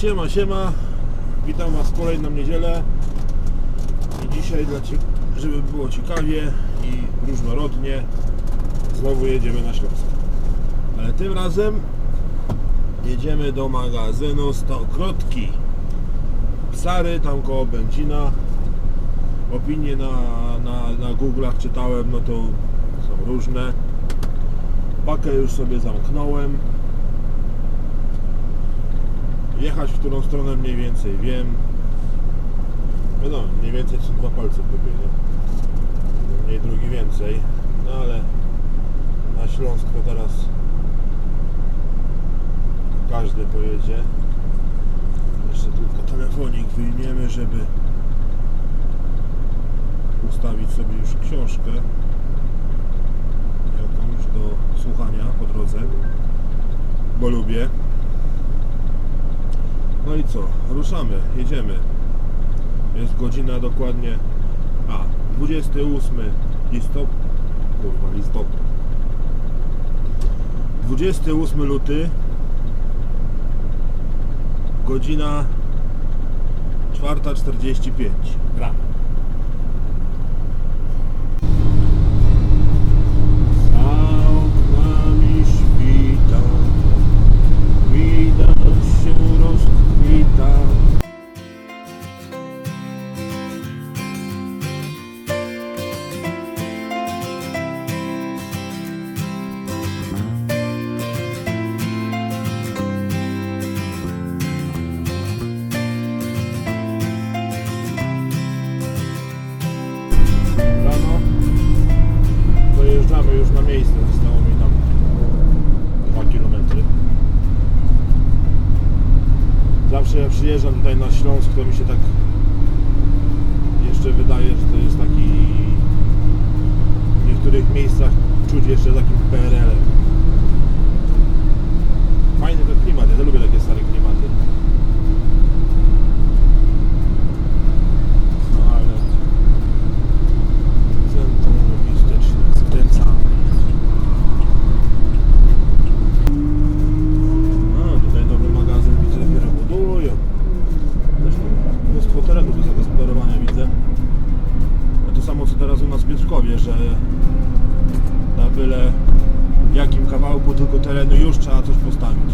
Siema, siema. Witam Was kolejną niedzielę. I dzisiaj, dla żeby było ciekawie i różnorodnie, znowu jedziemy na Śląsk. Ale tym razem jedziemy do magazynu Stokrotki. Psary, tam koło Bęcina. Opinie na, na, na Google'ach czytałem, no to są różne. Pakę już sobie zamknąłem. Jechać w którą stronę mniej więcej wiem. Wiadomo, mniej więcej są dwa palce w kopie, nie? Mniej drugi więcej. No ale na Śląsk to teraz każdy pojedzie. Jeszcze tylko telefonik wyjmiemy, żeby ustawić sobie już książkę jakąś do słuchania po drodze, bo lubię. No i co? Ruszamy, jedziemy. Jest godzina dokładnie. A, 28 listopad. Kurwa, listopad. 28 luty. Godzina 4.45 rano. Śląsk, to mi się tak jeszcze wydaje, że to jest taki w niektórych miejscach czuć jeszcze takim PRL-em. Fajny ten klimat, ja lubię takie stare klimaty. No ale centrum logistyczne, skręcamy. No, tutaj nowy magazyn widzę, dopiero budują. Zresztą mnóstwo terenu do zagospodarowania widzę. A to samo co teraz u nas w Piotrkowie, że na byle jakim kawałku tylko terenu już trzeba coś postawić.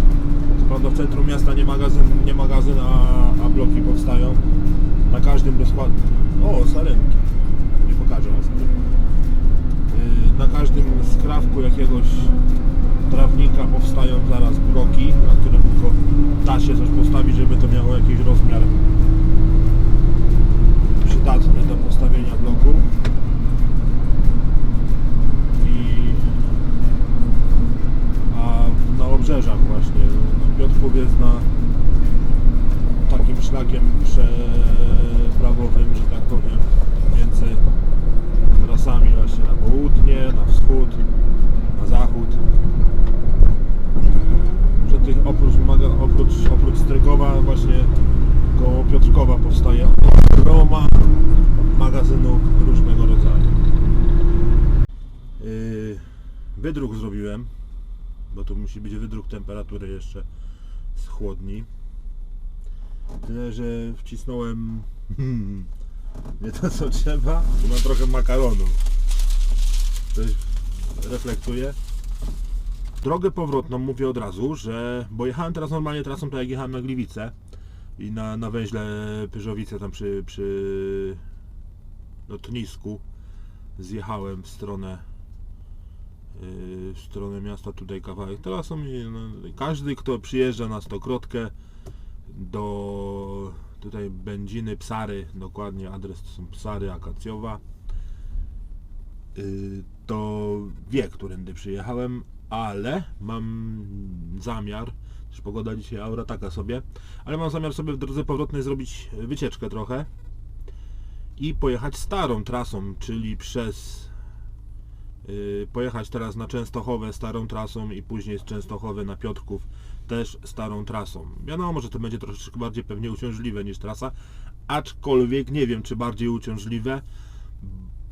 Co prawda w centrum miasta nie magazyn, nie magazyn a, a bloki powstają. Na każdym rozkład... O, sarenki. Nie pokażę was. Yy, Na każdym skrawku jakiegoś trawnika powstają zaraz bloki, na którym tylko da się coś postawić, żeby to miało jakiś rozmiar przydatny do postawienia bloku. I a na obrzeżach właśnie, no, Piotrków jest na takim szlakiem przeprawowym, że tak powiem, między trasami właśnie na południe, na wschód, na zachód. Że tych oprócz, maga- oprócz, oprócz Strykowa właśnie koło Piotrkowa powstaje Roma magazynów różnego rodzaju. Yy, wydruk zrobiłem, bo tu musi być wydruk temperatury jeszcze z chłodni. Tyle, że wcisnąłem hmm, nie to co trzeba, tu mam trochę makaronu. Coś reflektuje. Drogę powrotną mówię od razu, że bo jechałem teraz normalnie trasą, tak jak jechałem na Gliwice i na, na węźle Pyżowice tam przy, przy lotnisku zjechałem w stronę w stronę miasta tutaj kawałek. Teraz są no, każdy kto przyjeżdża na Stokrotkę do tutaj Będziny Psary, dokładnie adres to są Psary Akacjowa yy, to wie, którędy przyjechałem, ale mam zamiar, też pogoda dzisiaj aura taka sobie, ale mam zamiar sobie w drodze powrotnej zrobić wycieczkę trochę i pojechać starą trasą, czyli przez pojechać teraz na Częstochowę starą trasą i później z Częstochowy na Piotrków też starą trasą. Wiadomo, że to będzie troszeczkę bardziej pewnie uciążliwe niż trasa, aczkolwiek nie wiem czy bardziej uciążliwe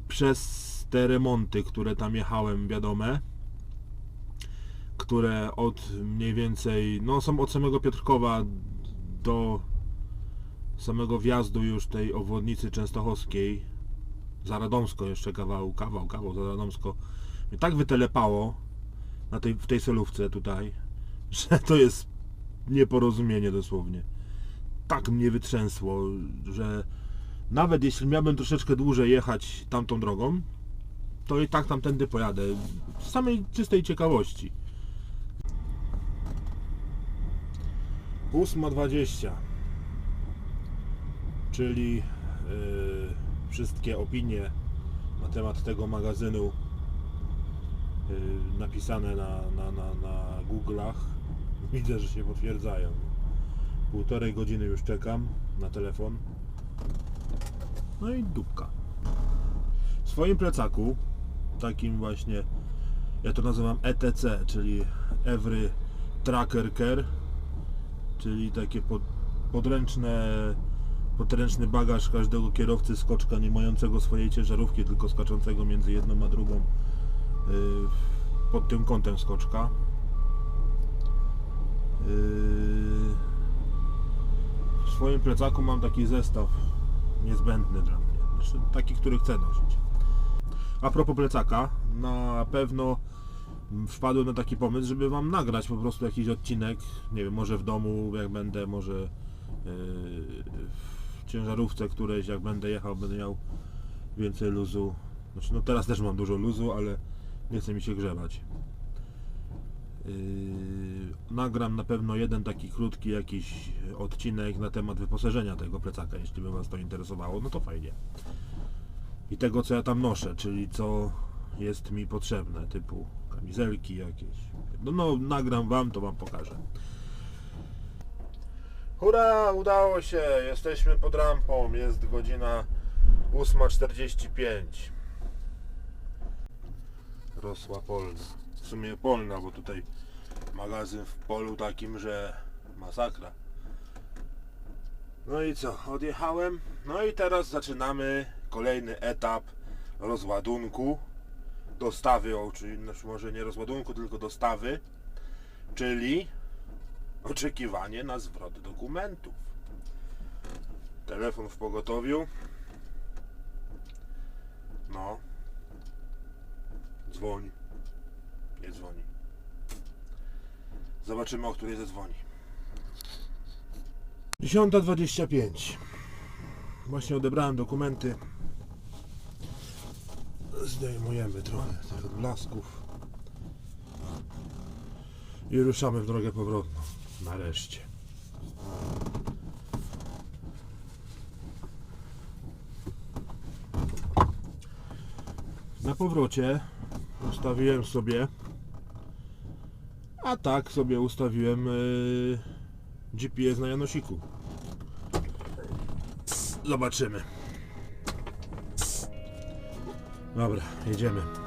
przez te remonty, które tam jechałem, wiadome, które od mniej więcej, no są od samego Piotrkowa do samego wjazdu już tej obwodnicy częstochowskiej za Radomsko jeszcze kawał, kawał, kawał za Radomsko mnie tak wytelepało na tej, w tej solówce tutaj, że to jest nieporozumienie dosłownie. Tak mnie wytrzęsło, że nawet jeśli miałbym troszeczkę dłużej jechać tamtą drogą, to i tak tamtędy pojadę. Z samej czystej ciekawości. 8.20 czyli yy, wszystkie opinie na temat tego magazynu yy, napisane na, na, na, na Google'ach widzę, że się potwierdzają. Półtorej godziny już czekam na telefon. No i dupka. W swoim plecaku, takim właśnie, ja to nazywam ETC, czyli Every Tracker Care, czyli takie pod, podręczne, podręczny bagaż każdego kierowcy skoczka nie mającego swojej ciężarówki, tylko skaczącego między jedną a drugą yy, pod tym kątem skoczka. Yy, w swoim plecaku mam taki zestaw niezbędny dla mnie. Znaczy, taki, który chcę nosić. A propos plecaka, na pewno wpadłem na taki pomysł, żeby Wam nagrać po prostu jakiś odcinek, nie wiem, może w domu, jak będę, może w ciężarówce którejś, jak będę jechał, będę miał więcej luzu. Znaczy, no teraz też mam dużo luzu, ale nie chce mi się grzebać. Yy, nagram na pewno jeden taki krótki jakiś odcinek na temat wyposażenia tego plecaka, jeśli by Was to interesowało, no to fajnie. I tego co ja tam noszę, czyli co jest mi potrzebne, typu kamizelki jakieś. No, no nagram Wam, to Wam pokażę. Hurra, udało się, jesteśmy pod rampą, jest godzina 8.45. Rosła polna. W sumie polna, bo tutaj magazyn w polu takim, że masakra. No i co, odjechałem. No i teraz zaczynamy kolejny etap rozładunku. Dostawy, czyli znaczy może nie rozładunku, tylko dostawy. Czyli oczekiwanie na zwrot dokumentów. Telefon w pogotowiu. No. Dzwoni. Nie dzwoni. Zobaczymy, o której zadzwoni. 10.25. Właśnie odebrałem dokumenty. Zdejmujemy trochę tych blasków. I ruszamy w drogę powrotną. Nareszcie. Na powrocie ustawiłem sobie a tak sobie ustawiłem yy, GPS na Janosiku. Zobaczymy. Dobra, jedziemy.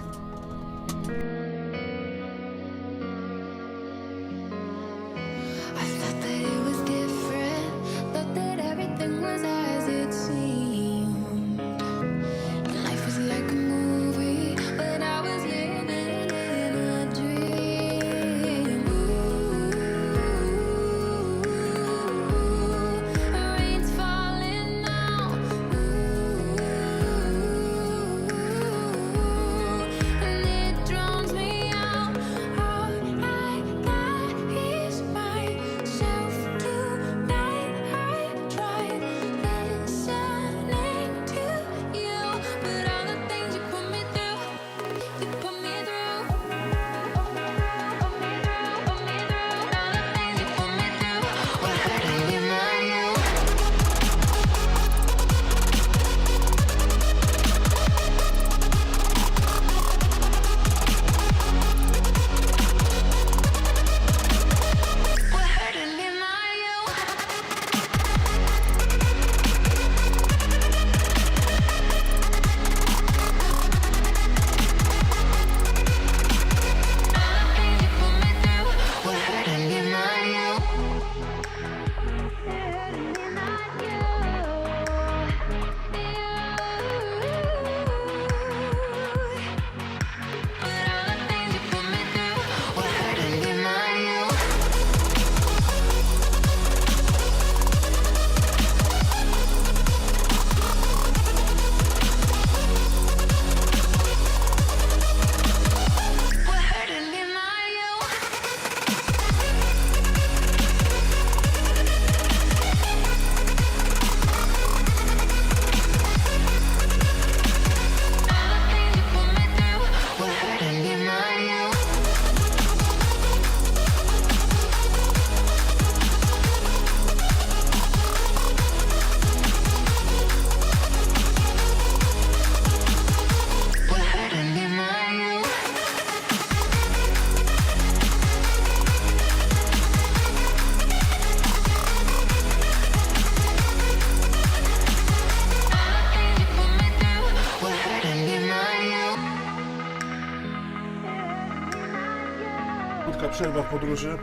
Podróży.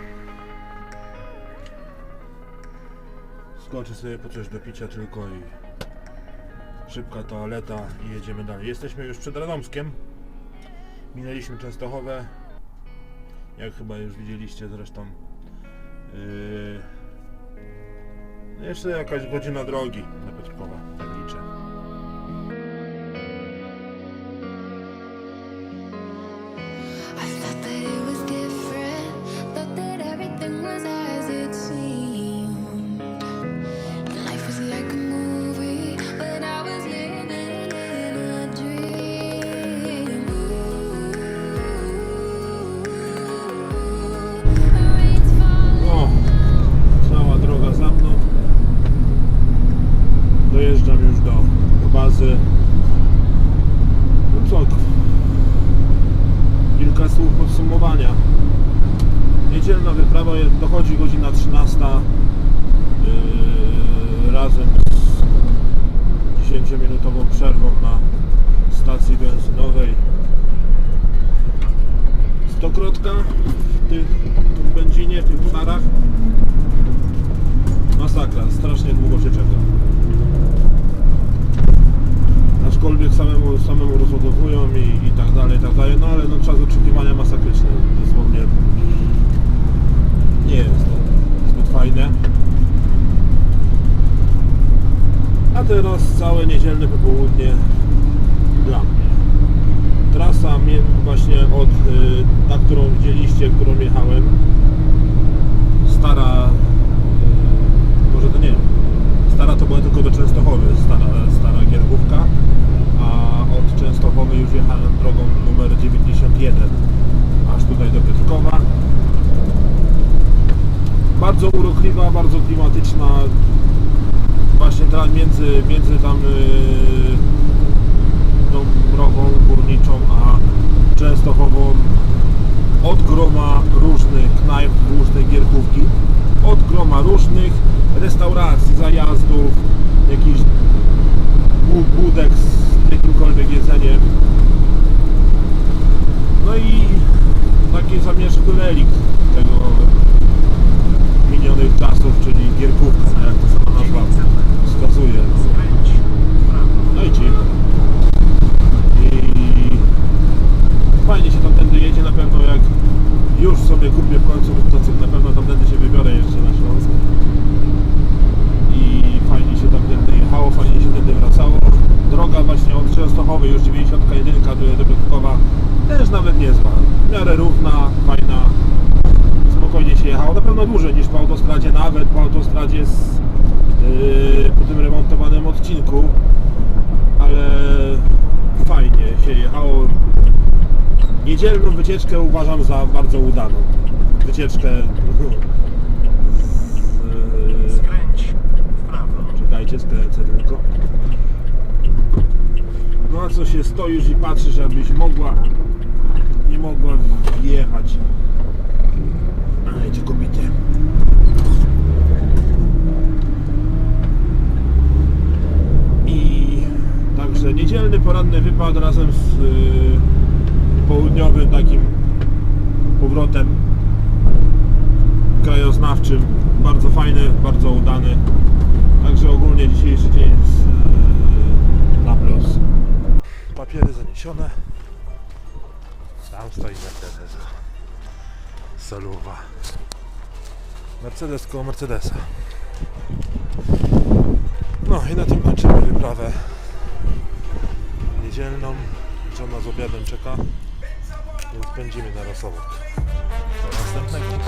Skoczę sobie po coś do picia tylko i szybka toaleta i jedziemy dalej. Jesteśmy już przed Radomskiem. Minęliśmy Częstochowę. Jak chyba już widzieliście zresztą. Yy... no Jeszcze jakaś godzina drogi na Piotrkowa, dochodzi godzina 13 yy, razem z 10-minutową przerwą na stacji benzynowej. Stokrotka w tych w Będzinie, w tych psarach. Masakra, strasznie długo się czeka. Aczkolwiek samemu, samemu rozładowują i, i tak dalej, tak dalej, no ale no, czas oczekiwania masakryczny, dosłownie nie jest to zbyt fajne. A teraz całe niedzielne popołudnie dla mnie. Trasa właśnie od y, ta, którą widzieliście, którą jechałem, stara, y, może to nie, stara to była tylko do Częstochowy, stara, stara Giergówka, a od Częstochowy już jechałem drogą numer 91, aż tutaj do Piotrkowa. Bardzo urokliwa, bardzo klimatyczna, między, między tam y, tą górniczą, a Częstochową od groma różnych knajp, różnej gierkówki, od groma różnych restauracji, zajazdów, jakichś bu- budek z jakimkolwiek jedzeniem. No i taki zamierzchły relikt tego minionych czasów, czyli gierkówka, nazwa wskazuje. No i. I fajnie się tamtędy jedzie, na pewno jak już sobie kupię w końcu motocykl, na pewno tamtędy się wybiorę jeszcze na Śląsk. I fajnie się tamtędy jechało, fajnie się tędy wracało. Droga właśnie od Częstochowy, już 91 do, Piotrkowa, też nawet niezła. W miarę równa, fajna, spokojnie się jechało. Na pewno dłużej niż po autostradzie, nawet po autostradzie z, po tym remontowanym odcinku. Ale fajnie się jechało. Niedzielną wycieczkę uważam za bardzo udaną. Wycieczkę z... Skręć w prawo. Czekajcie, skręcę tylko. No a co się stoisz i patrzysz, abyś mogła, nie mogła wjechać. Ale cię. I także niedzielny poranny wypad razem z y, południowym takim powrotem krajoznawczym. Bardzo fajny, bardzo udany. Także ogólnie dzisiejszy dzień jest yy, na plus. Papiery zaniesione. Tam stoi Mercedes. Soluwa. Mercedes koło Mercedesa. No i na tym kończymy wyprawę niedzielną. Żona z obiadem czeka, więc będziemy na rasowo. Do następnego.